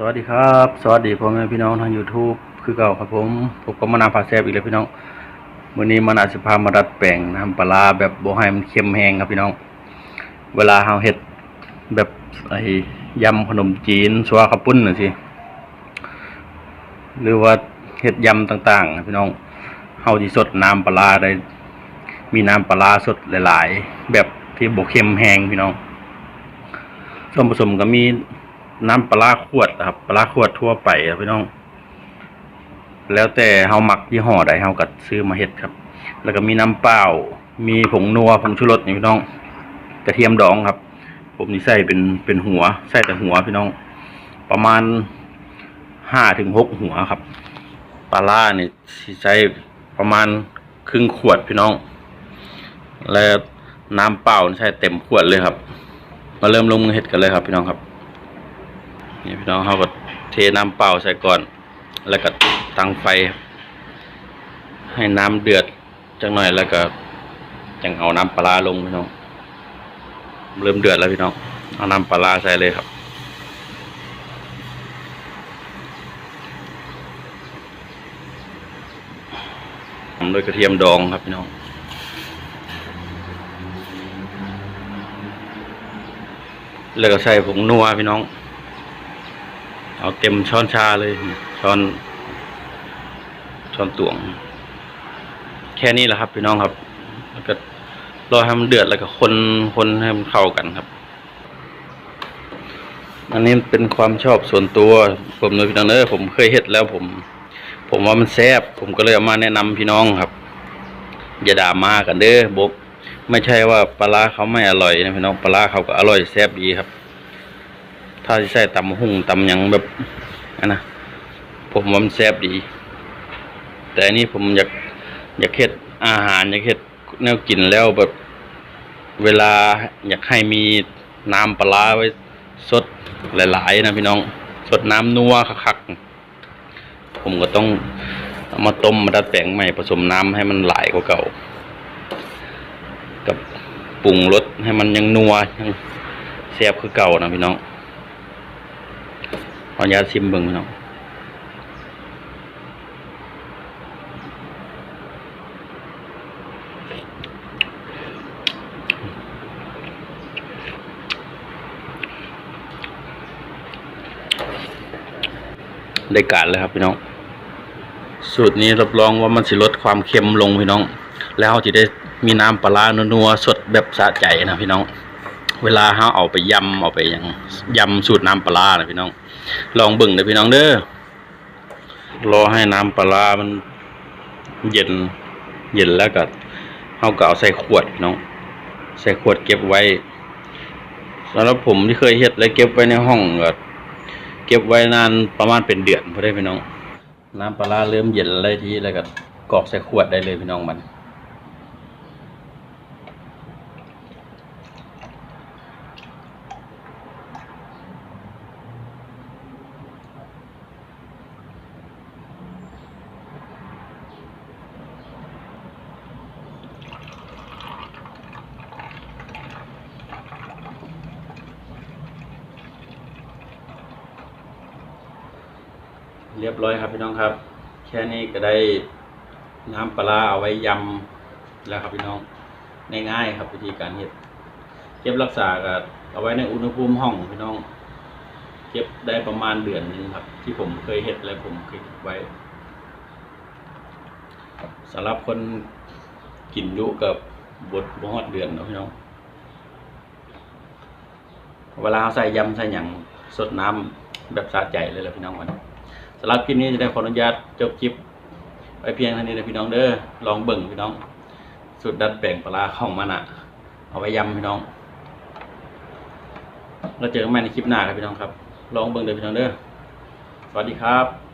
สวัสดีครับ สวัสดีพ่อแม่พี่น้องทาง YouTube คือเก่าครับผมผมก็มานาพาแซบอีกแล้วพี่น้องวันนี้มานาสิพามาดัดแปลงน้ำปลาแบบโบให้มันเค็มแห้งครับพี่น้อง เวลาเฮาเฮ็ดแบบไอ้ยำขนมจีนชัวข้าปุ้นน่ะสิหรือว่าเฮ็ดยำต่างๆพี่น้องเฮาสิสดน้ำปลาได้ มีน้ำปลาสดหลาย ๆ แบบที่โบเค็มแห้งพี่น้องส่วนผสมก็มี น้ำปลาขวดครับปลาขวดทั่วไปครับพี่น้อง แล้วแต่เฮาหมักยี่ห้อใดเฮาก็ซื้อมาเฮ็ดครับ แล้วก็มีน้ำเปล่า มีผงนัวผงชูรสนี่พี่น้อง กระเทียมดองครับ ผมนี่ใส่เป็นเป็นหัวใส่แต่หัวพี่น้อง ประมาณห้าถึงหกหัวครับปลาล่านี่ใช้ประมาณครึ่งขวดพี่น้อง แล้วน้ำเปล่านี่ใช้เต็มขวดเลยครับ มาเริ่มลงมือเฮ็ดกันเลยครับพี่น้องครับ นี่พี่น้องเขาก็เทน้ำเปล่าใส่ก่อน แล้วก็ตั้งไฟ ให้น้ำเดือดจังหน่อยแล้วก็จังเอาน้ำปลาลงพี่น้อง เริ่มเดือดแล้วพี่น้อง เอาน้ำปลาร้าใส่เลยครับทำด้วยกระเทียมดองครับพี่น้องแล้วก็ใส่ผงนัวพี่น้อง เอาเต็มช้อนชาเลย ช้อน ช้อนตวง แค่นี้แหละครับพี่น้องครับ แล้วก็รอให้มันเดือดแล้วก็คนคนให้มันเข้ากันครับ อันนี้เป็นความชอบส่วนตัว ผมเลยพี่น้องเนอผมเคยเฮ็ดแล้วผม ผมว่ามันแซ่บผมก็เลยเอามาแนะนำพี่น้องครับ อย่าด่ามากันเด้อบกไม่ใช่ว่าปลาร้าเขาไม่อร่อยนะพี่น้องปลาร้าเขาก็อร่อยแซ่บดีครับ ถ้าใส่ตำหุ่งตำหยังแบบอันนะผมว่ามันแซ่บดี แต่อันนี้ผมอยากอยากเฮ็ดอาหารอยากเฮ็ดแนวกินแล้วแบบเวลาอยากให้มีน้ำปลาร้าไว้สดหลายๆนะพี่น้องสดน้ำนัวคักๆผมก็ต้องเอามาต้มมาดัดแปลงใหม่ผสมน้ำให้มันหลายกว่าเก่า กับปรุงรสให้มันยังนัวยังแซ่บคือเก่านะพี่น้อง ขออนุญาตชิมเบิ่งพี่น้องได้การเลยครับพี่น้อง สูตรนี้รับรองว่ามันสิลดความเค็มลงพี่น้อง แล้วจะได้มีน้ำปลาร้านัวๆสดแบบสะใจนะพี่น้อง เวลาเราเอาไปยำเอาไปย่างยำสูตรน้ำปลานะพี่น้อง ลองบิ่งเลยพี่น้องเด้อรอให้น้ำปลามันเย็นเย็นแล้วก็เราก็เอาใส่ขวดพี่น้อง ใส่ขวดเก็บไว้สำหรับผมที่เคยเฮ็ดและเก็บไว้ในห้องก็เก็บไว้นานประมาณเป็นเดือนพอได้พี่น้อง น้ำปลาร้าเริ่มเย็นเลยทีแล้วก็กรอกใส่ขวดได้เลยพี่น้องมัน เรียบร้อยครับพี่น้องครับ แค่นี้ก็ได้น้ำปลาเอาไว้ยำแล้วครับพี่น้องง่ายๆครับวิธีการเฮ็ดเก็บรักษาก็เอาไว้ในอุณหภูมิห้องพี่น้อง เก็บได้ประมาณเดือนหนึงครับ ที่ผมเคยเฮ็ดและผมเคยเก็บไว้สำหรับคนกินยุกับบดบฮอดเดือนเนาะพี่น้อง เวลาเราใส่ยำใส่หยังสดน้ำแบบสะใจเลยแหละพี่น้องมัน สำหรับคลิปนี้จะได้ขออนุญาตจบคลิปไปเพียงเท่านี้นะพี่น้องเด้อลองเบิ่งพี่น้องสุดดัดแปลงปลาของมันะเอาไว้ยำพี่น้อง เราเจอกันใหม่ในคลิปหน้าครับพี่น้องครับ ลองเบิ่งเด้อพี่น้องเด้อสวัสดีครับ